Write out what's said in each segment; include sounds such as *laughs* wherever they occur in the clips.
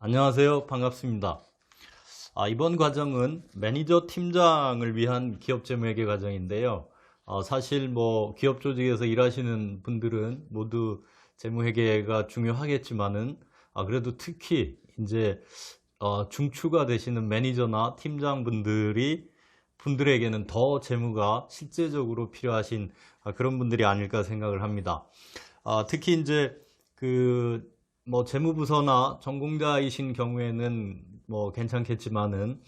안녕하세요. 반갑습니다. 아, 이번 과정은 매니저 팀장을 위한 기업 재무회계 과정인데요. 어, 사실 뭐 기업 조직에서 일하시는 분들은 모두 재무회계가 중요하겠지만은 아, 그래도 특히 이제 어, 중추가 되시는 매니저나 팀장분들이 분들에게는 더 재무가 실제적으로 필요하신 아, 그런 분들이 아닐까 생각을 합니다. 아, 특히 이제 그 뭐 재무부서나 전공자이신 경우에는 뭐 괜찮겠지만은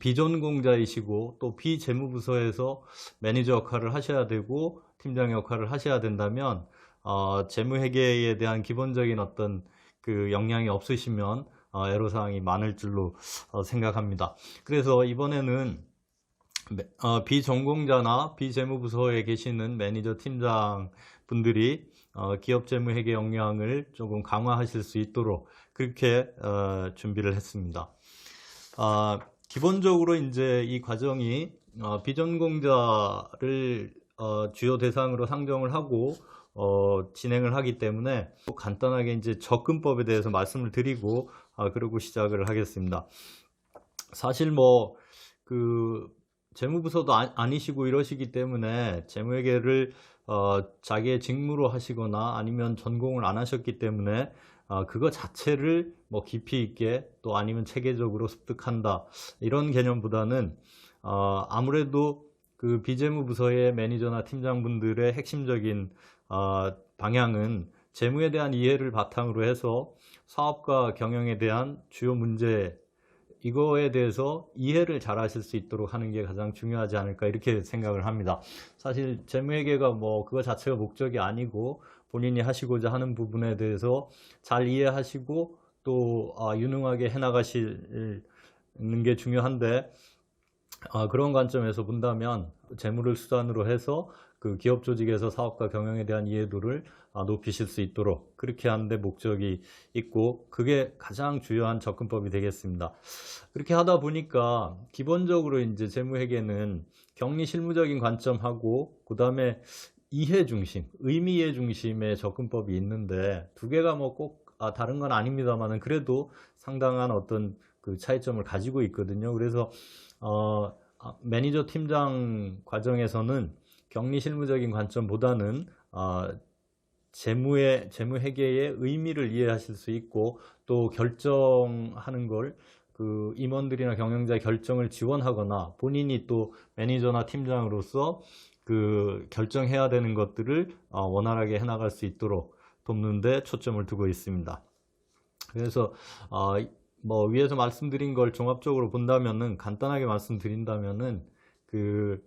비전공자이시고 또 비재무부서에서 매니저 역할을 하셔야 되고 팀장 역할을 하셔야 된다면 어, 재무회계에 대한 기본적인 어떤 그 역량이 없으시면 어, 애로사항이 많을 줄로 어, 생각합니다. 그래서 이번에는 매- 어, 비전공자나 비재무부서에 계시는 매니저 팀장 분들이 어, 기업 재무회계 역량을 조금 강화하실 수 있도록 그렇게 어, 준비를 했습니다. 아, 기본적으로 이제 이 과정이 어, 비전공자를 어, 주요 대상으로 상정을 하고 어, 진행을 하기 때문에 또 간단하게 이제 접근법에 대해서 말씀을 드리고 아, 그러고 시작을 하겠습니다. 사실 뭐그 재무부서도 아, 아니시고 이러시기 때문에 재무회계를 어, 자기의 직무로 하시거나 아니면 전공을 안 하셨기 때문에 어, 그거 자체를 뭐 깊이 있게 또 아니면 체계적으로 습득한다. 이런 개념보다는 어, 아무래도 그 비재무 부서의 매니저나 팀장분들의 핵심적인 어, 방향은 재무에 대한 이해를 바탕으로 해서 사업과 경영에 대한 주요 문제 이거에 대해서 이해를 잘 하실 수 있도록 하는 게 가장 중요하지 않을까 이렇게 생각을 합니다. 사실 재무회계가 뭐 그거 자체가 목적이 아니고 본인이 하시고자 하는 부분에 대해서 잘 이해하시고 또 아, 유능하게 해나가시는 게 중요한데 아, 그런 관점에서 본다면 재무를 수단으로 해서 그 기업 조직에서 사업과 경영에 대한 이해도를 아, 높이실 수 있도록 그렇게 하는데 목적이 있고 그게 가장 주요한 접근법이 되겠습니다. 그렇게 하다 보니까 기본적으로 이제 재무회계는 격리 실무적인 관점하고 그 다음에 이해 중심, 의미 이해 중심의 접근법이 있는데 두 개가 뭐꼭 다른 건 아닙니다만은 그래도 상당한 어떤 그 차이점을 가지고 있거든요. 그래서 어, 아, 매니저 팀장 과정에서는 격리 실무적인 관점보다는 어, 재무의 재무 회계의 의미를 이해하실 수 있고 또 결정하는 걸 그 임원들이나 경영자의 결정을 지원하거나 본인이 또 매니저나 팀장으로서 그 결정해야 되는 것들을 어, 원활하게 해나갈 수 있도록 돕는데 초점을 두고 있습니다. 그래서 어, 뭐 위에서 말씀드린 걸 종합적으로 본다면은 간단하게 말씀드린다면은 그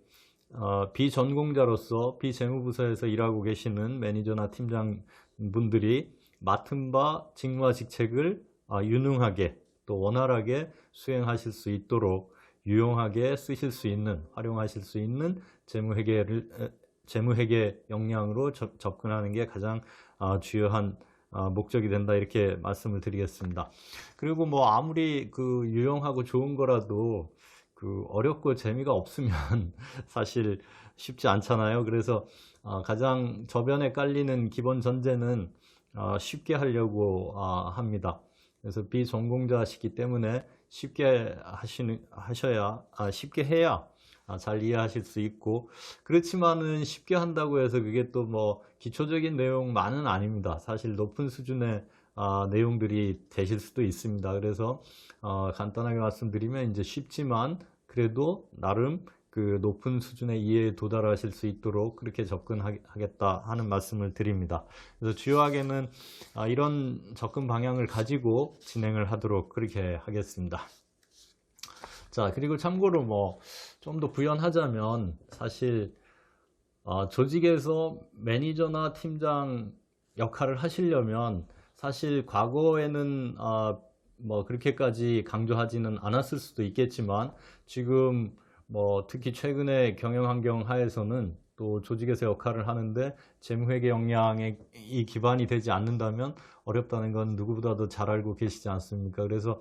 어, 비전공자로서 비재무부서에서 일하고 계시는 매니저나 팀장 분들이 맡은 바 직무와 직책을 아, 유능하게 또 원활하게 수행하실 수 있도록 유용하게 쓰실 수 있는 활용하실 수 있는 재무회계를 에, 재무회계 역량으로 접, 접근하는 게 가장 아, 주요한 아, 목적이 된다 이렇게 말씀을 드리겠습니다. 그리고 뭐 아무리 그 유용하고 좋은 거라도 그 어렵고 재미가 없으면 *laughs* 사실 쉽지 않잖아요. 그래서 어, 가장 저변에 깔리는 기본 전제는 어, 쉽게 하려고 어, 합니다. 그래서 비전공자시기 때문에 쉽게 하시는 하셔야 아, 쉽게 해야 아, 잘 이해하실 수 있고 그렇지만은 쉽게 한다고 해서 그게 또 뭐 기초적인 내용만은 아닙니다. 사실 높은 수준의 아, 내용들이 되실 수도 있습니다. 그래서 어, 간단하게 말씀드리면 이제 쉽지만 그래도 나름 그 높은 수준의 이해에 도달하실 수 있도록 그렇게 접근하겠다 하는 말씀을 드립니다. 그래서 주요하게는 아, 이런 접근 방향을 가지고 진행을 하도록 그렇게 하겠습니다. 자, 그리고 참고로 뭐 좀 더 부연하자면 사실 어, 조직에서 매니저나 팀장 역할을 하시려면 사실 과거에는 어, 뭐 그렇게까지 강조하지는 않았을 수도 있겠지만 지금 뭐 특히 최근의 경영 환경 하에서는 또 조직에서 역할을 하는데 재무회계 역량에 이 기반이 되지 않는다면 어렵다는 건 누구보다도 잘 알고 계시지 않습니까? 그래서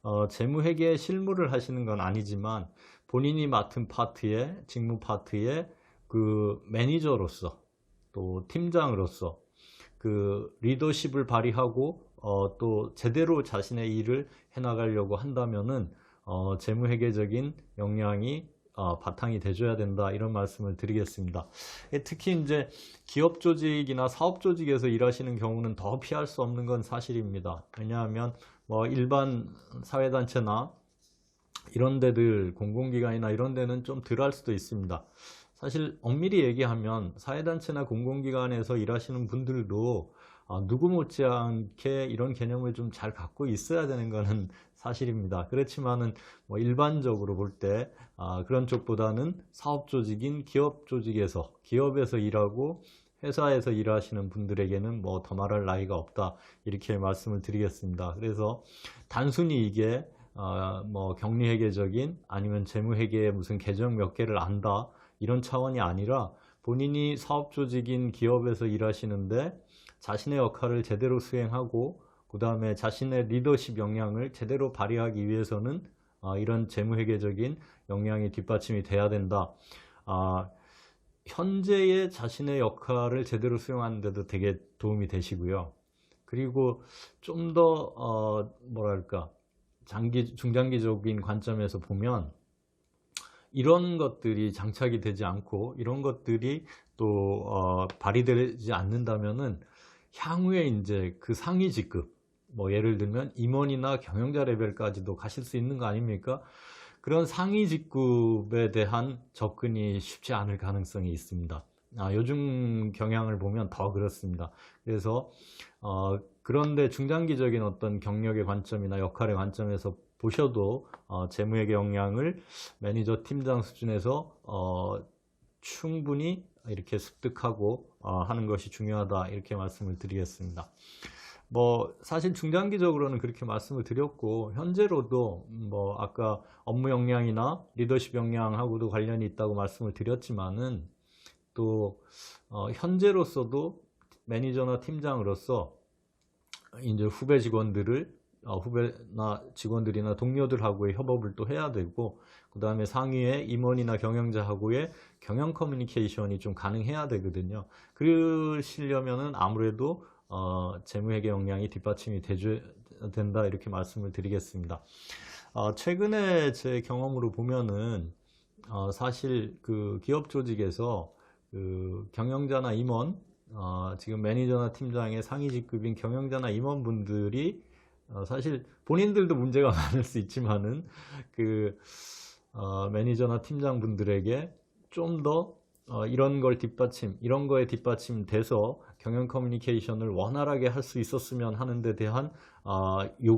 어, 재무회계 실무를 하시는 건 아니지만 본인이 맡은 파트의 직무 파트의 그 매니저로서 또 팀장으로서 그 리더십을 발휘하고 어, 또 제대로 자신의 일을 해나가려고 한다면은 어, 재무회계적인 역량이 어, 바탕이 돼줘야 된다 이런 말씀을 드리겠습니다. 예, 특히 이제 기업 조직이나 사업 조직에서 일하시는 경우는 더 피할 수 없는 건 사실입니다. 왜냐하면 뭐 일반 사회단체나 이런 데들 공공기관이나 이런 데는 좀 덜 할 수도 있습니다. 사실 엄밀히 얘기하면 사회단체나 공공기관에서 일하시는 분들도 아, 누구 못지않게 이런 개념을 좀 잘 갖고 있어야 되는 거는 *laughs* 사실입니다. 그렇지만은 뭐 일반적으로 볼때 아, 그런 쪽보다는 사업 조직인 기업 조직에서 기업에서 일하고 회사에서 일하시는 분들에게는 뭐 더 말할 나이가 없다 이렇게 말씀을 드리겠습니다. 그래서 단순히 이게 어, 뭐 격리회계적인 아니면 재무회계의 무슨 계정 몇 개를 안다 이런 차원이 아니라 본인이 사업 조직인 기업에서 일하시는데 자신의 역할을 제대로 수행하고 그 다음에 자신의 리더십 역량을 제대로 발휘하기 위해서는 어, 이런 재무회계적인 역량이 뒷받침이 돼야 된다. 아, 현재의 자신의 역할을 제대로 수행하는데도 되게 도움이 되시고요. 그리고 좀더 어, 뭐랄까 장기 중장기적인 관점에서 보면 이런 것들이 장착이 되지 않고 이런 것들이 또 어, 발휘되지 않는다면은 향후에 이제 그 상위 직급 뭐 예를 들면 임원이나 경영자 레벨까지도 가실 수 있는 거 아닙니까? 그런 상위 직급에 대한 접근이 쉽지 않을 가능성이 있습니다. 아, 요즘 경향을 보면 더 그렇습니다. 그래서 어, 그런데 중장기적인 어떤 경력의 관점이나 역할의 관점에서 보셔도 어, 재무회계 역량을 매니저 팀장 수준에서 어, 충분히 이렇게 습득하고 어, 하는 것이 중요하다 이렇게 말씀을 드리겠습니다. 뭐 사실 중장기적으로는 그렇게 말씀을 드렸고 현재로도 뭐 아까 업무 역량이나 리더십 역량하고도 관련이 있다고 말씀을 드렸지만은 또 어, 현재로서도 매니저나 팀장으로서 이제 후배 직원들을 어, 후배나 직원들이나 동료들하고의 협업을 또 해야 되고 그 다음에 상위의 임원이나 경영자하고의 경영 커뮤니케이션이 좀 가능해야 되거든요. 그러시려면은 아무래도 어, 재무회계 역량이 뒷받침이 돼줘야 된다 이렇게 말씀을 드리겠습니다. 어, 최근에 제 경험으로 보면은 어, 사실 그 기업 조직에서 그 경영자나 임원 어, 지금 매니저나 팀장의 상위 직급인 경영자나 임원분들이 어, 사실 본인들도 문제가 *laughs* 많을 수 있지만은 그 어, 매니저나 팀장분들에게 좀더 어, 이런 걸 뒷받침, 이런 거에 뒷받침 돼서 경영 커뮤니케이션을 원활하게 할 수 있었으면 하는 데 대한 어, 요,